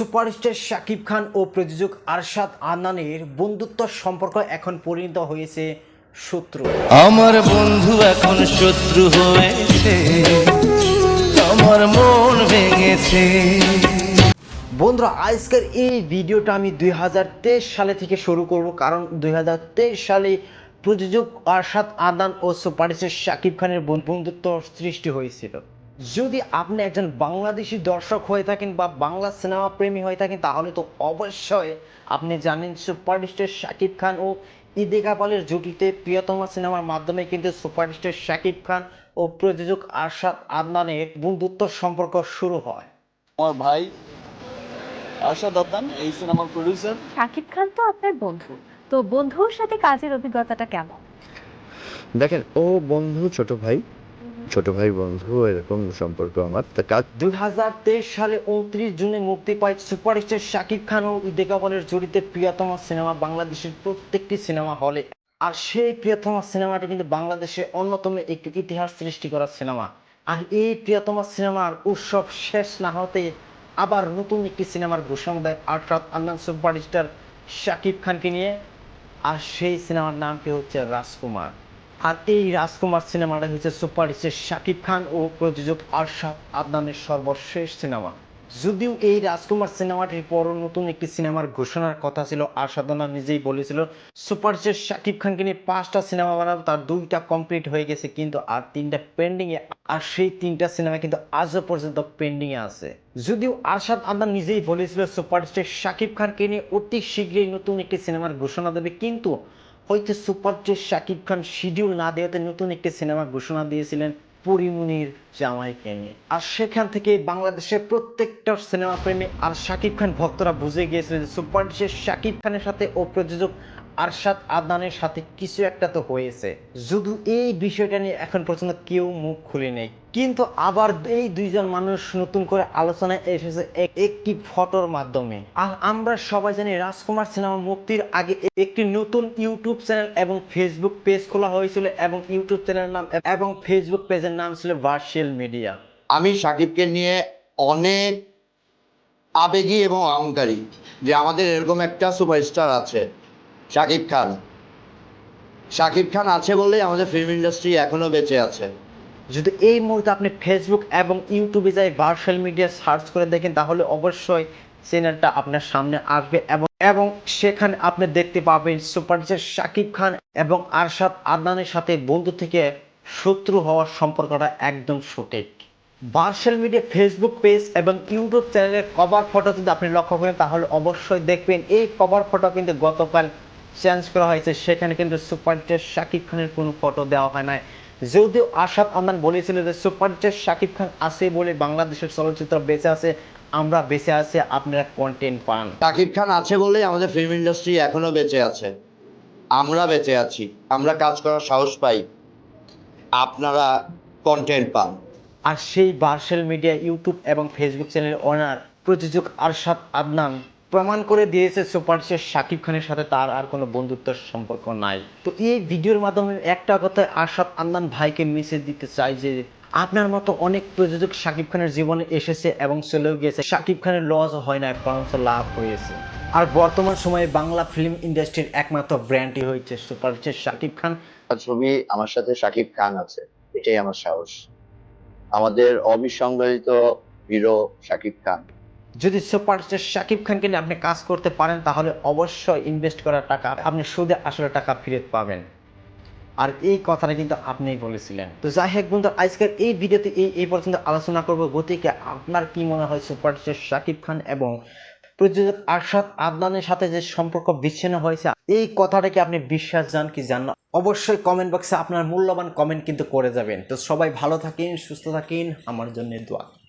Superstar Shakib Khan ও প্রযোজক আরশাদ আনানের বন্ধুত্ব সম্পর্ক এখন পরিণত হয়েছে শত্রু। আমার বন্ধু এখন শত্রু হয়েছে আমার মন ভেঙেছে। বন্ধুরা আজকের এই ভিডিওটা আমি দুই হাজার তেইশ সালে থেকে শুরু করব কারণ দুই হাজার তেইশ সালে প্রযোজক আরশাদ আদান ও সুপারস্টার শাকিব খানের বন্ধুত্ব সৃষ্টি হয়েছিল। যদি আপনি একজন বাংলাদেশি দর্শক হয়ে থাকেন বা বাংলা সিনেমা প্রেমী হয়ে থাকেন তাহলে তো অবশ্যই আপনি জানেন সুপারস্টার শাকিব খান ও ইদিকা পালের জুটিতে প্রিয়তমা সিনেমার মাধ্যমে কিন্তু সুপারস্টার শাকিব খান ও প্রযোজক আরশাদ আদনানের বন্ধুত্ব সম্পর্ক শুরু হয়। আমার ভাই আশাদ আদনান এই সিনেমার প্রডিউসার শাকিব খান তো আপনার বন্ধু। তো বন্ধুর সাথে কাজের অভিজ্ঞতাটা কেমন? দেখেন ও বন্ধু ছোট ভাই। ছোট ভাই বন্ধু, এরকম সম্পর্ক আমার। তা কাজ দুই হাজার তেইশ সালে উনত্রিশ জুনে মুক্তি পায় সুপারস্টার শাকিব খান ও ইদিকা পালের জড়িতে প্রিয়তম সিনেমা বাংলাদেশের প্রত্যেকটি সিনেমা হলে। আর সেই প্রিয়তম সিনেমাটি কিন্তু বাংলাদেশে অন্যতম একটি ইতিহাস সৃষ্টি করা সিনেমা। আর এই প্রিয়তম সিনেমার উৎসব শেষ না হতে আবার নতুন একটি সিনেমার ঘোষণা দেয় আরশাদ আন্নান সুপারস্টার শাকিব খানকে নিয়ে। আর সেই সিনেমার নামটি হচ্ছে রাজকুমার। আর এই রাজকুমার সিনেমাটা হচ্ছে সুপারস্টার শাকিব খান ও প্রযোজক আরশাদ আদনানের সর্বশেষ সিনেমা। যদিও এই রাজকুমার সিনেমাটির পর নতুন একটি সিনেমার ঘোষণার কথা ছিল আরশাদ আদনান নিজেই বলেছিল সুপারস্টার শাকিব খানকে নিয়ে পাঁচটা সিনেমা বানাবো, তার দুইটা কমপ্লিট হয়ে গেছে, কিন্তু আর তিনটা পেন্ডিংয়ে আর সেই তিনটা সিনেমা কিন্তু আজও পর্যন্ত পেন্ডিংয়ে আছে। যদিও আরশাদ আদনান নিজেই বলেছিল সুপারস্টার শাকিব খানকে নিয়ে অতি শীঘ্রই নতুন একটি সিনেমার ঘোষণা দেবে। কিন্তু হয়তো সুপারস্টার শাকিব খান শিডিউল না দেওয়াতে নতুন একটি সিনেমা ঘোষণা দিয়েছিলেন পরিমনির জামাইকে নিয়ে আর সেখান থেকে বাংলাদেশের প্রত্যেকটা সিনেমা প্রেমী আর শাকিব খান ভক্তরা বুঝে গিয়েছিলেন যে সুপারস্টার শাকিব খানের সাথে ও প্রযোজক আরশাদ আদনানের সাথে কিছু একটা তো হয়েছে। শুধু এই বিষয়টা নিয়ে এখন পর্যন্ত কেউ মুখ খুলে নেই। কিন্তু আবার এই দুইজন মানুষ নতুন করে আলোচনায় এসেছে একটি ফটোর মাধ্যমে। আর আমরা সবাই জানি রাজকুমার সিনেমা মুক্তির আগে একটি নতুন ইউটিউব চ্যানেল এবং ফেসবুক পেজ খোলা হয়েছিল এবং ইউটিউব চ্যানেলের নাম এবং ফেসবুক পেজের নাম ছিল ভার্চুয়াল মিডিয়া। আমি সাকিবকে নিয়ে অনেক আবেগী এবং অহংকারী যে আমাদের এরকম একটা সুপারস্টার আছে। শাকিব খান। শাকিব খান আছে বলেই আমাদের ফিল্ম ইন্ডাস্ট্রি এখনও বেঁচে আছে। যদি এই মুহূর্তে আপনি ফেসবুক এবং ইউটিউবে যাই ভার্চুয়াল মিডিয়া সার্চ করে দেখেন, তাহলে অবশ্যই চ্যানেলটা আপনার সামনে আসবে এবং এবং সেখানে আপনি দেখতে পাবেন সুপারস্টার শাকিব খান এবং আরশাদ আদনানের সাথে বন্ধু থেকে শত্রু হওয়ার সম্পর্কটা একদম সঠিক। ভার্চুয়াল মিডিয়া ফেসবুক পেজ এবং ইউটিউব চ্যানেলের কভার ফটো যদি আপনি লক্ষ্য করেন, তাহলে অবশ্যই দেখবেন এই কভার ফটো কিন্তু গতকাল চেঞ্জ করা হয়েছে সেখানে কিন্তু সুপার সুপারস্টার শাকিব খানের কোনো ফটো দেওয়া হয় নাই। যদিও আশাদ আন্দান বলেছিল যে সুপার সুপারস্টার শাকিব খান আছে বলে বাংলাদেশের চলচ্চিত্র বেঁচে আছে আমরা বেঁচে আছে আপনারা কন্টেন্ট পান। শাকিব খান আছে বলেই আমাদের ফিল্ম ইন্ডাস্ট্রি এখনও বেঁচে আছে। আমরা বেঁচে আছি আমরা কাজ করার সাহস পাই। আপনারা কন্টেন্ট পান। আর সেই ভার্চুয়াল মিডিয়া ইউটিউব এবং ফেসবুক চ্যানেলের ওনার প্রযোজক আরশাদ আদনান প্রমাণ করে দিয়েছে সুপারস্টার শাকিব খানের সাথে তার আর কোনো বন্ধুত্বের সম্পর্ক নাই। তো এই ভিডিওর মাধ্যমে একটা কথা আরশাদ আন্দান ভাইকে মেসেজ দিতে চাই যে, আপনার মতো অনেক প্রযোজক শাকিব খানের জীবনে এসেছে এবং চলেও গিয়েছে। শাকিব খানের লস হয় না বরঞ্চ লাভ হয়েছে। আর বর্তমান সময়ে বাংলা ফিল্ম ইন্ডাস্ট্রির একমাত্র ব্র্যান্ডই হয়েছে সুপারস্টার শাকিব খান। ছবি আমার সাথে শাকিব খান আছে, এটাই আমার সাহস। আমাদের অবিসংবাদিত হিরো শাকিব খান। যদি সুপারস্টার শাকিব খানকে নিয়ে আপনি কাজ করতে পারেন, তাহলে অবশ্যই ইনভেস্ট করা টাকা, আপনি সুদে আসলে টাকা ফেরত পাবেন। আর এই কথাটা কিন্তু আপনিই বলেছিলেন। তো যাই হোক বন্ধু আজকের এই ভিডিওতে এই এই পর্যন্ত আলোচনা করব। গতিকে আপনার কি মনে হয় সুপারস্টার শাকিব খান এবং প্রযোজক আরশাদ আদনানের সাথে যে সম্পর্ক বিচ্ছিন্ন হয়েছে, এই কথাটাকে আপনি বিশ্বাস যান কি জান না? অবশ্যই কমেন্ট বক্সে আপনার মূল্যবান কমেন্ট কিন্তু করে যাবেন। তো সবাই ভালো থাকেন, সুস্থ থাকেন, আমার জন্য দোয়া।